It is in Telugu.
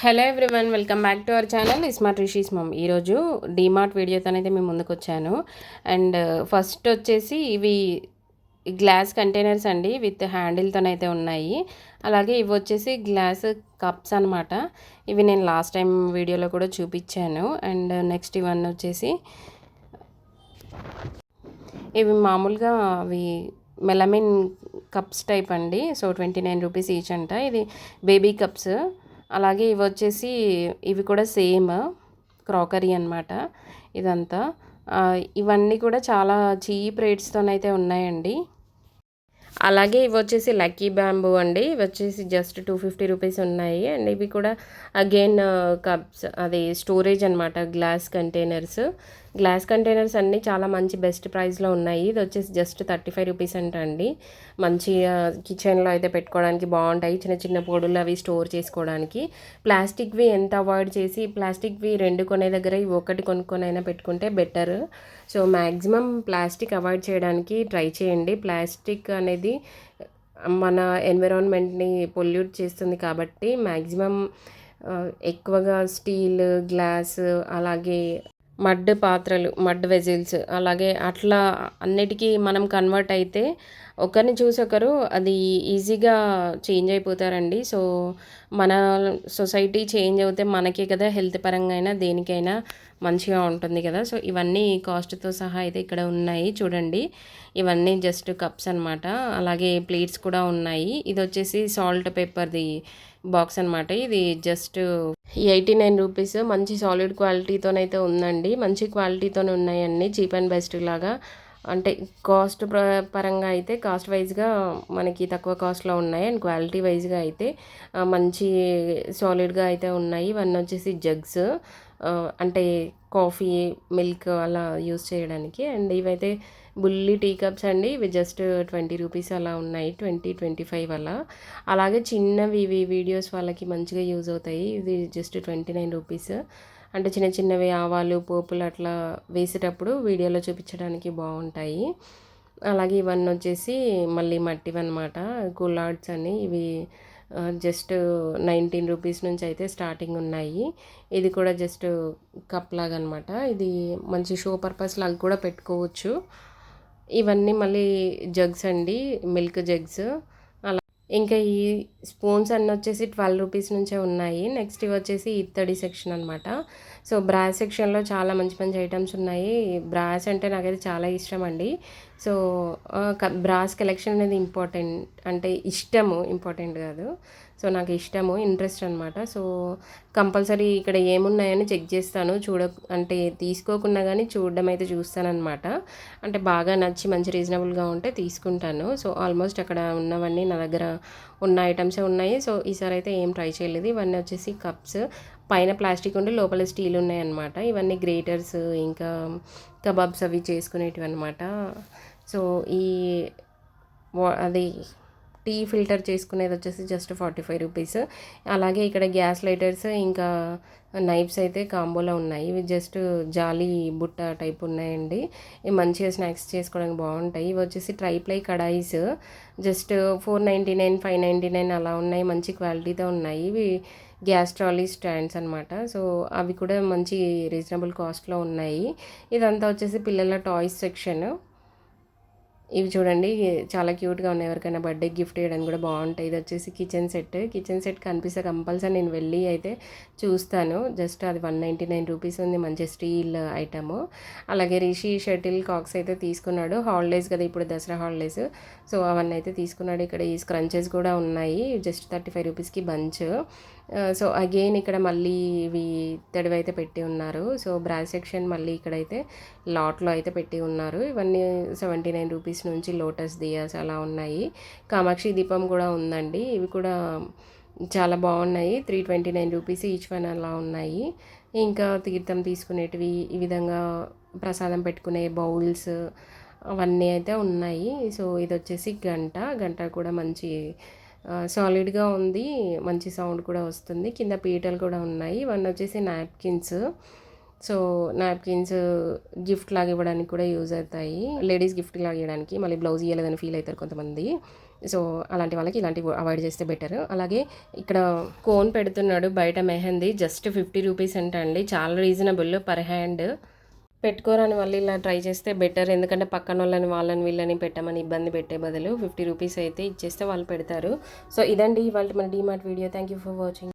Hello everyone welcome back to our channel. Smart Rishi's mom. ఈరోజు డీమార్ట్ వీడియోతోనైతే మేము ముందుకు వచ్చాను అండ్ ఫస్ట్ వచ్చేసి ఇవి గ్లాస్ కంటైనర్స్ అండి విత్ హ్యాండిల్తోనైతే ఉన్నాయి. అలాగే ఇవి వచ్చేసి గ్లాస్ కప్స్ అనమాట ఇవి నేను లాస్ట్ టైం వీడియోలో కూడా చూపించాను. అండ్ నెక్స్ట్ ఇవన్నీ వచ్చేసి ఇవి మామూలుగా అవి మెలమిన్ కప్స్ టైప్ అండి. So twenty nine rupees each అంట. ఇది బేబీ కప్స్. అలాగే ఇవి వచ్చేసి ఇవి కూడా సేమ్ క్రాకరీ అనమాట ఇదంతా. ఇవన్నీ కూడా చాలా చీప్ రేట్స్తోనైతే ఉన్నాయండి. అలాగే ఇవి వచ్చేసి లక్కీ బ్యాంబూ అండి. ఇవి వచ్చేసి జస్ట్ టూ ఫిఫ్టీ రూపీస్ ఉన్నాయి. అండ్ ఇవి కూడా అగైన్ కప్స్ అది స్టోరేజ్ అనమాట గ్లాస్ కంటైనర్స్. గ్లాస్ కంటైనర్స్ అన్నీ చాలా మంచి బెస్ట్ ప్రైస్లో ఉన్నాయి. ఇది వచ్చేసి జస్ట్ థర్టీ ఫైవ్ రూపీస్ అంట అండి. మంచిగా కిచెన్లో అయితే పెట్టుకోవడానికి బాగుంటాయి. చిన్న చిన్న పొడులు అవి స్టోర్ చేసుకోవడానికి. ప్లాస్టిక్వి ఎంత అవాయిడ్ చేసి ప్లాస్టిక్వి రెండు కొనే దగ్గర ఇవి ఒకటి కొనుక్కొని అయినా పెట్టుకుంటే better. So maximum plastic avoid చేయడానికి ట్రై చేయండి. ప్లాస్టిక్ అనేది మన ఎన్విరాన్మెంట్ని పొల్యూట్ చేస్తుంది కాబట్టి మ్యాక్సిమం ఎక్కువగా స్టీల్ గ్లాస్ అలాగే మడ్ పాత్రలు మడ్ వెజిల్స్ అలాగే అట్లా అన్నిటికీ మనం కన్వర్ట్ అయితే ఒకరిని చూసి ఒకరు అది ఈజీగా చేంజ్ అయిపోతారండి. సో మన సొసైటీ చేంజ్ అవుతే మనకే కదా హెల్త్ పరంగా అయినా దేనికైనా మంచిగా ఉంటుంది కదా. సో ఇవన్నీ కాస్ట్తో సహా అయితే ఇక్కడ ఉన్నాయి చూడండి. ఇవన్నీ జస్ట్ కప్స్ అనమాట అలాగే ప్లేట్స్ కూడా ఉన్నాయి. ఇది వచ్చేసి సాల్ట్ పేపర్ది బాక్స్ అనమాట ఇది జస్ట్ ఎయిటీ నైన్ రూపీస్. మంచి సాలిడ్ క్వాలిటీతోనైతే ఉందండి. మంచి క్వాలిటీతోనే ఉన్నాయండి చీప్ అండ్ బెస్ట్ లాగా. అంటే కాస్ట్ పరంగా అయితే కాస్ట్ వైజ్గా మనకి తక్కువ కాస్ట్లో ఉన్నాయి. అండ్ క్వాలిటీ వైజ్గా అయితే మంచి సాలిడ్గా అయితే ఉన్నాయి. ఇవన్నీ వచ్చేసి జగ్స్ అంటే కాఫీ మిల్క్ అలా యూస్ చేయడానికి. అండ్ ఇవైతే బుల్లి టీ కప్స్ అండి ఇవి జస్ట్ ట్వంటీ రూపీస్ అలా ఉన్నాయి ట్వంటీ ట్వంటీ ఫైవ్ అలా. అలాగే చిన్నవి ఇవి వీడియోస్ వాళ్ళకి మంచిగా యూజ్ అవుతాయి. ఇది జస్ట్ ట్వంటీ నైన్ రూపీస్ అంటే చిన్న చిన్నవి ఆవాలు పోపులు అట్లా వేసేటప్పుడు వీడియోలో చూపించడానికి బాగుంటాయి. అలాగే ఇవన్నీ వచ్చేసి మళ్ళీ మట్టివి అనమాట కులాడ్స్ అని. ఇవి జస్ట్ నైన్టీన్ రూపీస్ నుంచి అయితే స్టార్టింగ్ ఉన్నాయి. ఇది కూడా జస్ట్ కప్ లాగా అనమాట ఇది మంచి షో పర్పస్ లాగా కూడా పెట్టుకోవచ్చు. ఇవన్నీ మళ్ళీ జగ్స్ అండి మిల్క్ జగ్స్ అలా ఇంకా ఈ స్పూన్స్ అన్నీ వచ్చేసి ట్వెల్వ్ రూపీస్ నుంచే ఉన్నాయి. నెక్స్ట్ ఇవి వచ్చేసి ఇత్తడి సెక్షన్ అనమాట సో బ్రాస్ సెక్షన్లో చాలా మంచి మంచి ఐటమ్స్ ఉన్నాయి. బ్రాస్ అంటే నాకైతే చాలా ఇష్టం అండి. సో బ్రాస్ కలెక్షన్ అనేది ఇంపార్టెంట్ అంటే ఇష్టము ఇంపార్టెంట్ కాదు. సో నాకు ఇష్టము ఇంట్రెస్ట్ అనమాట సో కంపల్సరీ ఇక్కడ ఏమున్నాయని చెక్ చేస్తాను. చూడ అంటే తీసుకోకుండా కానీ చూడడం అయితే చూస్తానమాట అంటే బాగా నచ్చి మంచి రీజనబుల్గా ఉంటే తీసుకుంటాను. సో ఆల్మోస్ట్ అక్కడ ఉన్నవన్నీ నా దగ్గర ఉన్న ఐటమ్సే ఉన్నాయి. సో ఈసారి అయితే ఏం ట్రై చేయలేదు. ఇవన్నీ వచ్చేసి కప్స్. పైన ప్లాస్టిక్ ఉండి లోపల స్టీల్ ఉన్నాయన్నమాట. ఇవన్నీ గ్రేటర్స్ ఇంకా కబాబ్స్ అవి చేసుకునేటివి అనమాట సో ఈ అది టీ ఫిల్టర్ చేసుకునేది వచ్చేసి జస్ట్ ఫార్టీ ఫైవ్ రూపీస్ అలాగే ఇక్కడ గ్యాస్ లైటర్స్ ఇంకా నైఫ్స్ అయితే కాంబోలో ఉన్నాయి. ఇవి జస్ట్ జాలీ బుట్ట టైప్ ఉన్నాయండి. ఇవి మంచిగా స్నాక్స్ చేసుకోవడానికి బాగుంటాయి. ఇవి వచ్చేసి triply kadais. Just four ninety nine five ninety nine అలా ఉన్నాయి. మంచి క్వాలిటీతో ఉన్నాయి. ఇవి గ్యాస్ ట్రాలీ స్టాండ్స్ అనమాట సో అవి కూడా మంచి రీజనబుల్ కాస్ట్లో ఉన్నాయి. ఇదంతా వచ్చేసి పిల్లల టాయ్స్ సెక్షన్. ఇవి చూడండి చాలా క్యూట్గా ఉన్నాయి. ఎవరికైనా బర్త్డే గిఫ్ట్ చేయడానికి కూడా బాగుంటాయి. ఇది వచ్చేసి కిచెన్ సెట్. కిచెన్ సెట్ కనిపిస్తే కంపల్సరీ నేను వెళ్ళి అయితే చూస్తాను. జస్ట్ అది వన్ నైంటీ నైన్ రూపీస్ ఉంది. మంచి స్టీల్ ఐటమ్. అలాగే రిషి షటిల్ కాక్స్ అయితే తీసుకున్నాడు. హాలిడేస్ కదా ఇప్పుడు దసరా హాలిడేస్. సో అవన్నీ అయితే తీసుకున్నాడు. ఇక్కడ ఈ స్క్రంచెస్ కూడా ఉన్నాయి. జస్ట్ థర్టీ ఫైవ్ రూపీస్కి బంచ్. సో అగైన్ ఇక్కడ మళ్ళీ ఇవి తెడవైతే పెట్టి ఉన్నారు. సో బ్రాస్ సెక్షన్ మళ్ళీ ఇక్కడైతే లాట్లో అయితే పెట్టి ఉన్నారు. ఇవన్నీ సెవెంటీ నైన్ రూపీస్ నుంచి లోటస్ దియాస్ అలా ఉన్నాయి. కామాక్షి దీపం కూడా ఉందండి. ఇవి కూడా చాలా బాగున్నాయి. Three twenty nine rupees each one అలా ఉన్నాయి. ఇంకా తీర్థం తీసుకునేటివి ఈ విధంగా ప్రసాదం పెట్టుకునే బౌల్స్ అవన్నీ అయితే ఉన్నాయి. సో ఇది వచ్చేసి గంట. గంట కూడా మంచి సాలిడ్గా ఉంది. మంచి సౌండ్ కూడా వస్తుంది. కింద పీటలు కూడా ఉన్నాయి. ఇవన్నీ వచ్చేసి నాప్కిన్స్ సో నాప్కిన్స్ గిఫ్ట్ లాగా ఇవ్వడానికి కూడా యూజ్ అవుతాయి. లేడీస్ గిఫ్ట్ లాగా ఇవ్వడానికి మళ్ళీ బ్లౌజ్ ఇవ్వలేదని ఫీల్ అవుతారు కొంతమంది. సో అలాంటి వాళ్ళకి ఇలాంటివి అవాయిడ్ చేస్తే బెటర్ అలాగే ఇక్కడ కోన్ పెడుతున్నాడు బయట మెహందీ. జస్ట్ ఫిఫ్టీ రూపీస్ అంట అండి. చాలా రీజనబుల్ పర్ హ్యాండ్ పెట్టుకోరని వాళ్ళు ఇలా ట్రై చేస్తే బెటర్. ఎందుకంటే పక్కన వాళ్ళని వాళ్ళని వీళ్ళని పెట్టమని ఇబ్బంది పెట్టే బదులు ఫిఫ్టీ రూపీస్ అయితే ఇచ్చేస్తే వాళ్ళు పెడతారు. సో ఇదండి ఇవాళ మన DMart video. Thank you for watching